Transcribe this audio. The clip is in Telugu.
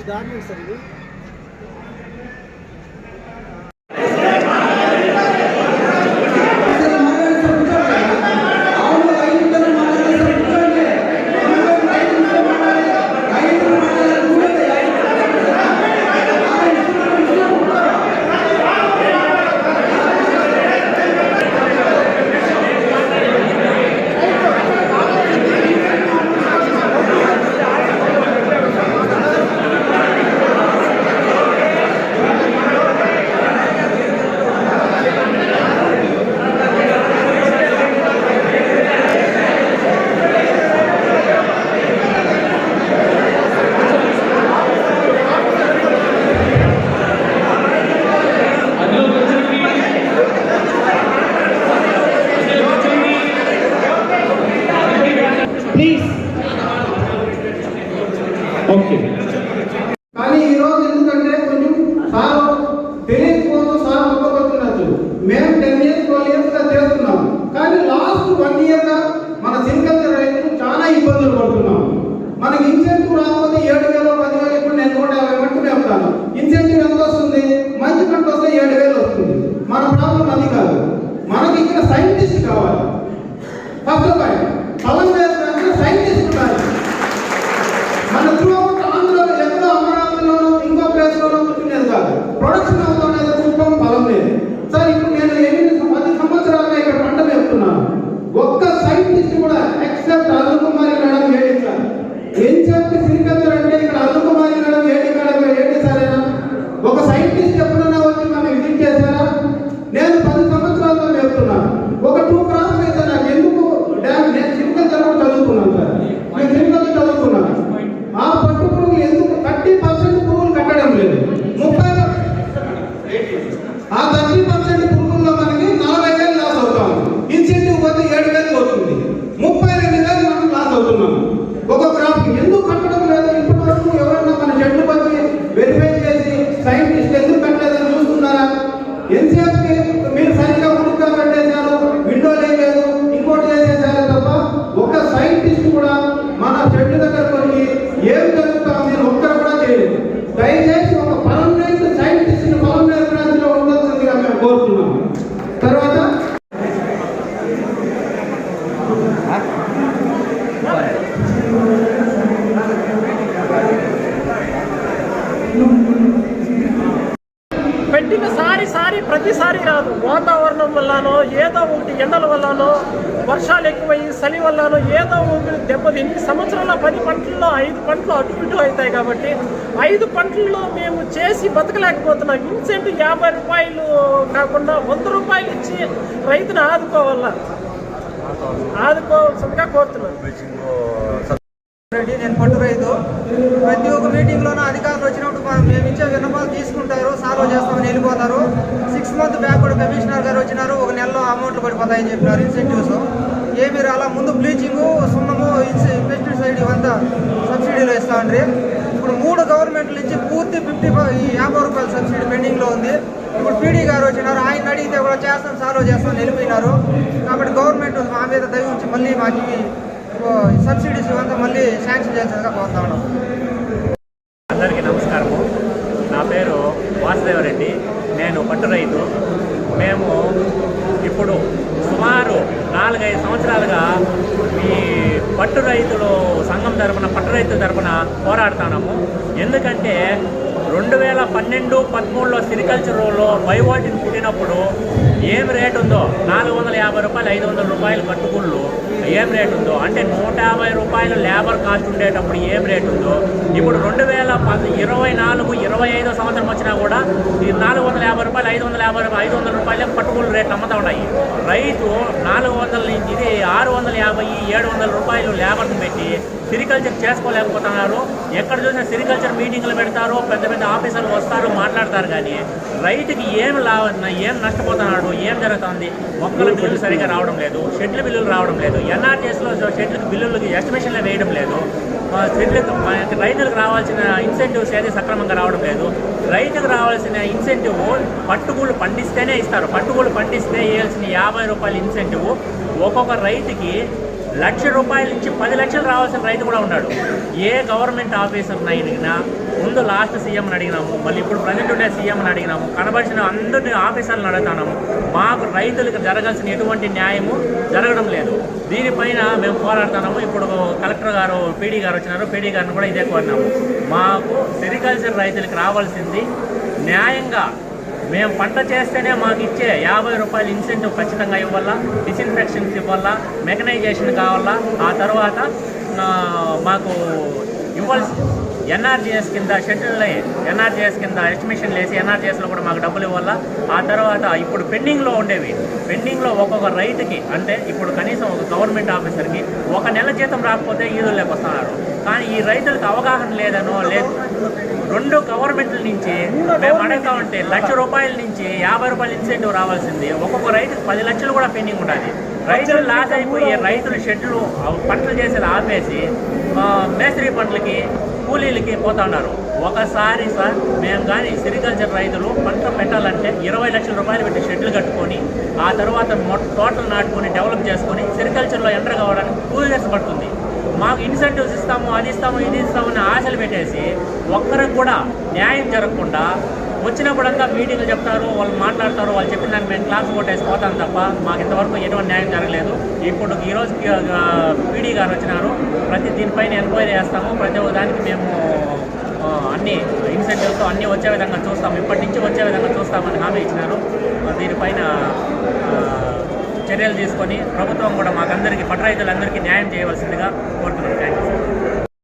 ఇది సార్ ఇది? disse, cara, olha, faz o trabalho. ఒక టూ క్రాస్ అయితే నాకు ఎందుకు డ్యామ్ నేను సిరికల్చర్ కూడా చదువుకున్నాను సార్. నేను సిరికల్చర్ చదువుకున్నాను. ఆ పట్టు పురుగులు ఎందుకు థర్టీ పర్సెంట్ పురుగులు కట్టడం లేదు. ముప్పై ఆ థర్టీ పర్సెంట్ పురుగుల్లో మనకి నలభై వేలు లాస్ అవుతాం ఇన్సెంటివ్ పోతే ఏడు వేలు అవుతుంది ముప్పై రెండు వేలు మనం లాస్ అవుతున్నాం ఒక క్రాప్ ఎందుకు కట్టడం లేదు? ఇప్పటి వరకు ఎవరైనా మన చెట్లు పట్టి వెరిఫై చేసి సైంటిస్ట్ ఎందుకు కట్టలేదని చూస్తున్నారా? ఎన్సీఆర్కి మీరు సరిగ్గా ఉడుక పెట్టేశారు విండో లేదు ఇంకోటి చేసేసారు తప్ప ఒక సైంటిస్ట్ కూడా మన చెట్టు దగ్గరకు వచ్చి ఏం జరుగుతా మీరు ఒక్కరు కూడా చేయలేదు దయచేసి ఒక పర్మనెంట్ సైంటిస్ట్ పర్మనెంట్ బ్రాంచ్లో ఉండాల్సిందిగా మేము కోరుతున్నాం తర్వాత పెట్టిన సారి సారి ప్రతిసారి రాదు. వాతావరణం వల్లనో ఏదో ఒకటి ఎండల వల్లనో వర్షాలు ఎక్కువయ్యి చలి వల్లనో ఏదో ఒకటి దెబ్బతిని సంవత్సరంలో పది పంటల్లో ఐదు పంటలు అటు ఇటు అవుతాయి కాబట్టి ఐదు పంటల్లో మేము చేసి బతకలేకపోతున్నాం. ఇన్సెంట్ యాభై రూపాయలు కాకుండా వంద రూపాయలు ఇచ్చి రైతును ఆదుకోవాల? ఆదుకోవాల్సిందిగా కోరుతున్నాను. నేను పట్టు రైతు. ప్రతి ఒక్క మీటింగ్లోనూ అది వచ్చినప్పుడు మా- మేము ఇచ్చే విన్నపాలు తీసుకుంటారు చేస్తామని వెళ్ళిపోతారు. సిక్స్ మంత్ బ్యాక్ కూడా కమిషనర్ గారు వచ్చినారు. ఒక నెలలో అమౌంట్లు పడిపోతాయని చెప్పినారు ఇన్సెంటివ్స్ ఏమీ అలా ముందు బ్లీచింగ్ సున్నము పెస్టిసైడ్ ఇవంతా సబ్సిడీలో ఇస్తా ఉండ్రి. ఇప్పుడు మూడు గవర్నమెంట్ల నుంచి పూర్తి ఫిఫ్టీ ఈ యాభై రూపాయల సబ్సిడీ పెండింగ్లో ఉంది. ఇప్పుడు పీడీ గారు వచ్చినారు. ఆయన అడిగితే కూడా చేస్తాం సాల్వ్ చేస్తాం వెళ్ళిపోయినారు. కాబట్టి గవర్నమెంట్ మా మీద దయ ఉంచి మళ్ళీ మాకు ఓ, సబ్సిడీస్ ఇవంతా మళ్ళీ శాంక్షన్ చేసేదిగా కోరుతా ఉన్నాం. వాసుదేవరెడ్డి నేను పట్టు రైతు. మేము ఇప్పుడు సుమారు నాలుగైదు సంవత్సరాలుగా ఈ పట్టు రైతులు సంఘం తరపున పట్టు రైతుల తరపున పోరాడుతున్నాము. ఎందుకంటే రెండు వేల పన్నెండు పదమూడులో సిరికల్చర్లో బయోటిన్ పుట్టినప్పుడు ఏం రేటు ఉందో నాలుగు వందల యాభై రూపాయలు ఐదు వందల రూపాయలు కట్టుకుళ్ళు ఏం రేట్ ఉందో? అంటే నూట యాభై రూపాయలు లేబర్ కాస్ట్ ఉండేటప్పుడు ఏం రేట్ ఉందో? ఇప్పుడు రెండు వేల పది ఇరవై నాలుగు ఇరవై ఐదో సంవత్సరం వచ్చినా కూడా ఈ నాలుగు వందల యాభై రూపాయలు ఐదు వందల యాభై రూపాయలు ఐదు వందల రూపాయలే పట్టుకులు రేట్లు అమ్ముతా ఉన్నాయి. రైతు నాలుగు వందల నుంచి ఇది ఆరు వందల యాభై ఏడు వందల రూపాయలు లేబర్ని పెట్టి సిరికల్చర్ చేసుకోలేకపోతున్నారు. ఎక్కడ చూసినా సిరికల్చర్ మీటింగ్లు పెడతారు పెద్ద పెద్ద ఆఫీసర్లు వస్తారు మాట్లాడతారు కానీ రైతుకి ఏం లాభ ఏం నష్టపోతున్నాడు ఏం జరుగుతుంది? మొక్కల బిల్లులు సరిగా రావడం లేదు షెడ్ల బిల్లులు రావడం లేదు. ఎన్ఆర్టీఎస్లో షెడ్లకు బిల్లులకి ఎస్టిమేషన్లు వేయడం లేదు. షెడ్లకు రైతులకు రావాల్సిన ఇన్సెంటివ్స్ ఏది సక్రమంగా రావడం లేదు. రైతుకు రావాల్సిన ఇన్సెంటివ్ పట్టుగూళ్ళు పండిస్తేనే ఇస్తారు. పట్టుగూళ్ళు పండిస్తే వేయాల్సిన యాభై రూపాయల ఇన్సెంటివ్ ఒక్కొక్క రైతుకి లక్ష రూపాయల నుంచి పది లక్షలు రావాల్సిన రైతు కూడా ఉన్నాడు. ఏ గవర్నమెంట్ ఆఫీసర్ని అడిగినా ముందు లాస్ట్ సీఎంని అడిగినాము మళ్ళీ ఇప్పుడు ప్రజెంట్ ఉండే సీఎంని అడిగినాము కనబడిన అందరిని ఆఫీసర్లను అడుగుతున్నాము. మాకు రైతులకు జరగాల్సిన ఎటువంటి న్యాయము జరగడం లేదు. దీనిపైన మేము పోరాడుతున్నాము. ఇప్పుడు కలెక్టర్ గారు పీడీ గారు వచ్చినారు. పీడీ గారిని కూడా ఇదే కోరినాము. మాకు సెరికల్చర్ రైతులకు రావాల్సింది న్యాయంగా మేము పంట చేస్తేనే మాకు ఇచ్చే యాభై రూపాయలు ఇన్సెంటివ్ ఖచ్చితంగా ఇవ్వాలా డిసిన్ఫెక్షన్స్ ఇవ్వాలా మెకనైజేషన్ కావాలా. ఆ తర్వాత మాకు ఇవ్వాల్సి ఎన్ఆర్జీఎస్ కింద షెడ్యూల్ ఎన్ఆర్జీఎస్ కింద ఎస్టిమేషన్లు వేసి ఎన్ఆర్జీఎస్లో కూడా మాకు డబ్బులు ఇవ్వాలా. ఆ తర్వాత ఇప్పుడు పెండింగ్లో ఉండేవి. పెండింగ్లో ఒక్కొక్క రైతుకి అంటే ఇప్పుడు కనీసం ఒక గవర్నమెంట్ ఆఫీసర్కి ఒక నెల జీతం రాకపోతే ఈదులు లేకొస్తున్నారు. కానీ ఈ రైతులకు అవగాహన లేదనో లేదు రెండు గవర్నమెంట్ల నుంచి మేము అడుగుతా ఉంటే లక్ష రూపాయల నుంచి యాభై రూపాయల ఇన్సెంటివ్ రావాల్సింది. ఒక్కొక్క రైతుకు పది లక్షలు కూడా పెండింగ్ ఉంటుంది రైతులు లాస్ అయిపోయి రైతులు షెడ్లు పంటలు చేసేది ఆపేసి మేస్త్రీ మేస్త్రి పంటలకి కూలీలకి పోతా ఉన్నారు. ఒకసారి సార్ మేము కానీ సెరికల్చర్ రైతులు పంట పెట్టాలంటే ఇరవై లక్షల రూపాయలు పెట్టి షెడ్లు కట్టుకొని ఆ తర్వాత తోటలు నాటుకొని డెవలప్ చేసుకొని సెరికల్చర్లో ఎంటర్ కావడానికి టూ ఇయర్స్ పడుతుంది మాకు ఇన్సెంటివ్స్ ఇస్తాము అది ఇస్తాము ఇది ఇస్తాము అని ఆశలు పెట్టేసి ఒక్కరికి కూడా న్యాయం జరగకుండా వచ్చినప్పుడంతా మీటింగ్లు చెప్తారు వాళ్ళు మాట్లాడతారు వాళ్ళు చెప్పిన దానికి మేము క్లాస్ కొట్టేసి పోతాం తప్ప మాకు ఇంతవరకు ఎటువంటి న్యాయం జరగలేదు. ఇప్పుడు ఈరోజు పీడీ గారు వచ్చినారు. ప్రతి దీనిపైన ఎంక్వైరీ చేస్తాము. ప్రతి ఒక్క దానికి మేము అన్ని ఇన్సెంటివ్స్ అన్నీ వచ్చే విధంగా చూస్తాము. ఇప్పటి నుంచి వచ్చే విధంగా చూస్తామని హామీ ఇచ్చినారు. దీనిపైన చర్యలు తీసుకొని ప్రభుత్వం కూడా మాకందరికీ పట్టు రైతులందరికీ న్యాయం చేయవలసిందిగా కోరుతున్నాం. Thank you